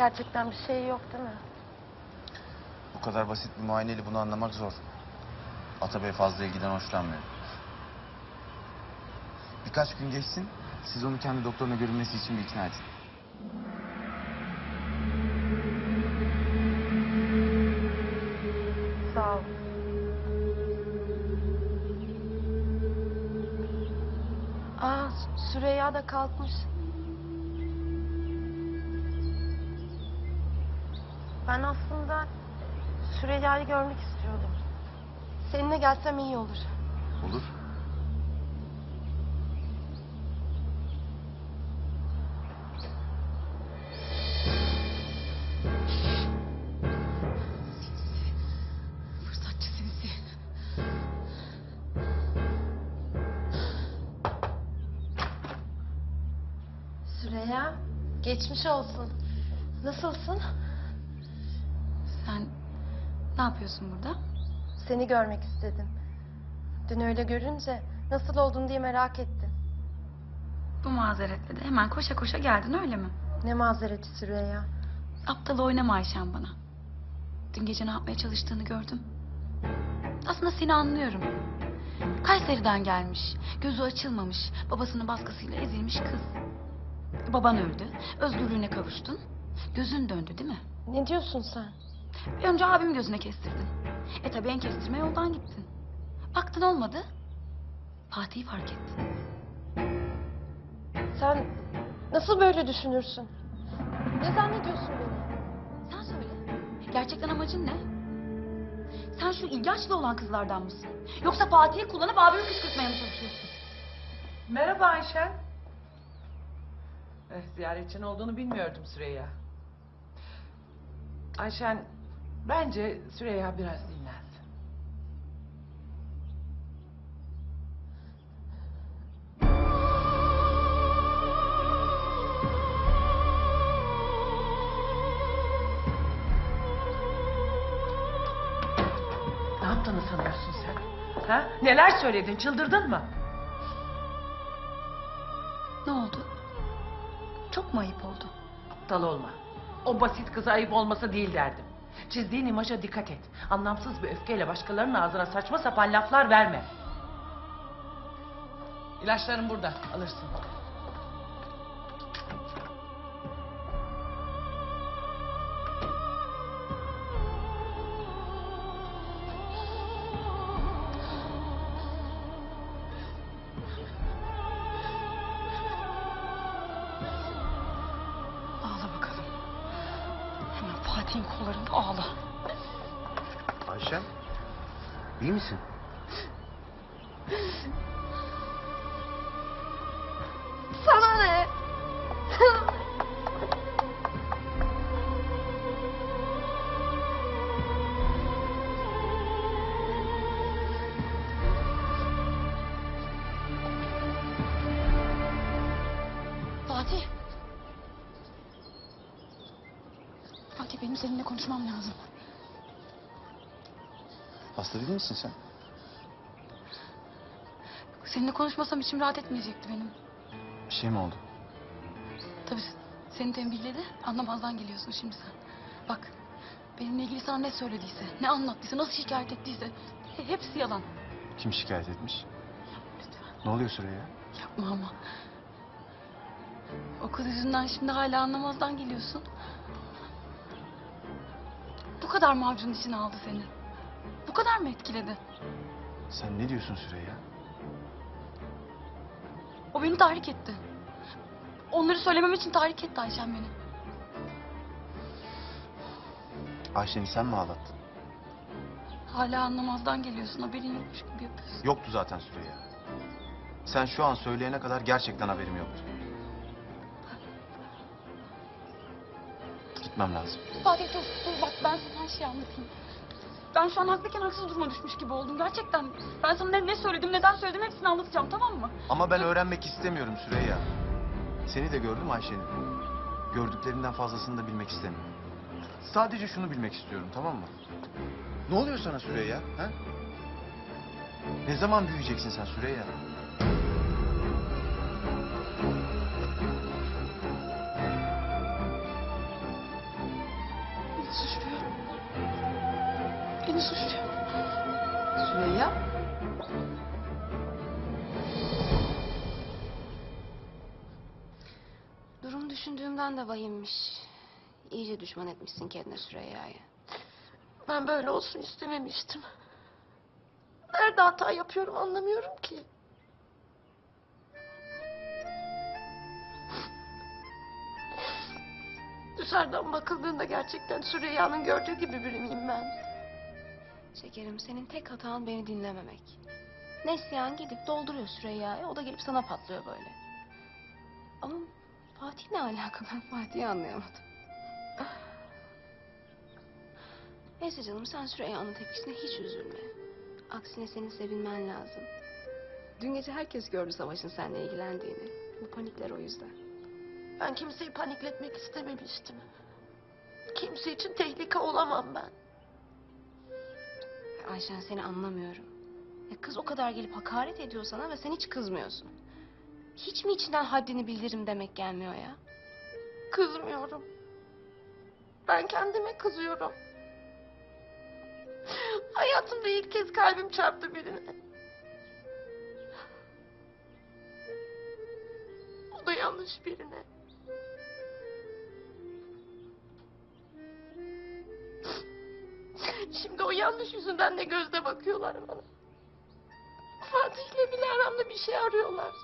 Gerçekten bir şey yok değil mi? Bu kadar basit bir muayeneyle bunu anlamak zor. Atabey fazla ilgiden hoşlanmıyor. Birkaç gün geçsin, siz onu kendi doktoruna görünmesi için bir ikna edin. Sağ ol. Aa, Sü- Süreyya da kalkmış. Ben aslında Süreyya'yı görmek istiyordum. Seninle gelsem iyi olur. Olur. Süreyya, geçmiş olsun. Nasılsın? Sen ne yapıyorsun burada? Seni görmek istedim. Dün öyle görünce nasıl oldun diye merak ettim. Bu mazeretle de hemen koşa koşa geldin öyle mi? Ne mazereti Süreyya. Aptal oynama Ayşen bana. Dün gece ne yapmaya çalıştığını gördüm. Aslında seni anlıyorum. Kayseri'den gelmiş, gözü açılmamış, babasının baskısıyla ezilmiş kız. Baban öldü, özgürlüğüne kavuştun. Gözün döndü değil mi? Ne diyorsun sen? Önce abim gözüne kestirdin. E tabi en kestirme yoldan gittin. Baktın olmadı. Fatih'i fark ettin. Sen nasıl böyle düşünürsün? Ne zannediyorsun beni? Sen söyle. Gerçekten amacın ne? Sen şu ilaçlı olan kızlardan mısın? Yoksa Fatih'i kullanıp abimi kışkırtmaya mı çalışıyorsun? Merhaba Ayşen. Eh, ziyaretçin olduğunu bilmiyordum Süreyya. Ayşen, bence Süreyya biraz dinlensin. Ne yaptığını sanıyorsun sen? Ha? Neler söyledin? Çıldırdın mı? Ne oldu? Çok mu ayıp oldu? Aptal olma. O basit kıza ayıp olması değil derdim. Çizdiğin imaja dikkat et. Anlamsız bir öfkeyle başkalarının ağzına saçma sapan laflar verme. İlaçların burada. Alırsın. Hemen Fatih'in kollarında ağla. Ayşen, iyi misin? Fatih benim seninle konuşmam lazım. Hasta değil misin sen? Seninle konuşmasam içim rahat etmeyecekti benim. Bir şey mi oldu? Tabii seni tembihledi. Anlamazdan geliyorsun şimdi sen. Bak benimle ilgili sana ne söylediyse, ne anlattıysa, nasıl şikayet ettiyse he- hepsi yalan. Kim şikayet etmiş? Lütfen Ne oluyor Süreyya? yapma ama. O kız yüzünden şimdi hala anlamazdan geliyorsun. Bu kadar mı avucunun içine aldı seni? Bu kadar mı etkiledi? Sen ne diyorsun Süreyya? O beni tahrik etti. Onları söylemem için tahrik etti Ayşen beni. Ayşen'i sen mi ağlattın? Hala anlamazdan geliyorsun. Haberin yokmuş gibi yapıyorsun. Yoktu zaten Süreyya. Sen şu an söyleyene kadar gerçekten haberim yoktu. Gitmem lazım. Fatih dur, dur bak ben sana her şeyi anlatayım. Ben şu an haklıyken haksız duruma düşmüş gibi oldum gerçekten. Ben sana ne, ne söyledim, neden söyledim hepsini anlatacağım tamam mı? Ama ben öğrenmek istemiyorum Süreyya. Seni de gördüm Ayşe'nin. Gördüklerinden fazlasını da bilmek istemiyorum. Sadece şunu bilmek istiyorum tamam mı? Ne oluyor sana Süreyya? Ha? Ne zaman büyüyeceksin sen Süreyya? Süreyya? Durum düşündüğümden de vahimmiş. İyice düşman etmişsin kendine Süreyya'yı. Ben böyle olsun istememiştim. Nerede hata yapıyorum anlamıyorum ki. Dışarıdan bakıldığında gerçekten Süreyya'nın gördüğü gibi biri miyim ben? Şekerim senin tek hatan beni dinlememek. Neslihan gidip dolduruyor Süreyya'yı. O da gelip sana patlıyor böyle. Ama Fatih ne alaka? Ben Fatih'i anlayamadım. Neyse canım sen Süreyya'nın tepkisine hiç üzülme. Aksine senin sevinmen lazım. Dün gece herkes gördü Savaş'ın seninle ilgilendiğini. Bu panikler o yüzden. Ben kimseyi panikletmek istememiştim. Kimse için tehlike olamam ben. Ayşen seni anlamıyorum. Ya kız o kadar gelip hakaret ediyor sana ve sen hiç kızmıyorsun. Hiç mi içinden haddini bildiririm demek gelmiyor ya? Kızmıyorum. Ben kendime kızıyorum. Hayatımda ilk kez kalbim çarptı birine. O da yanlış birine. Şimdi o yanlış yüzünden de gözde bakıyorlar bana. Fatih'le bile aramda bir şey arıyorlar.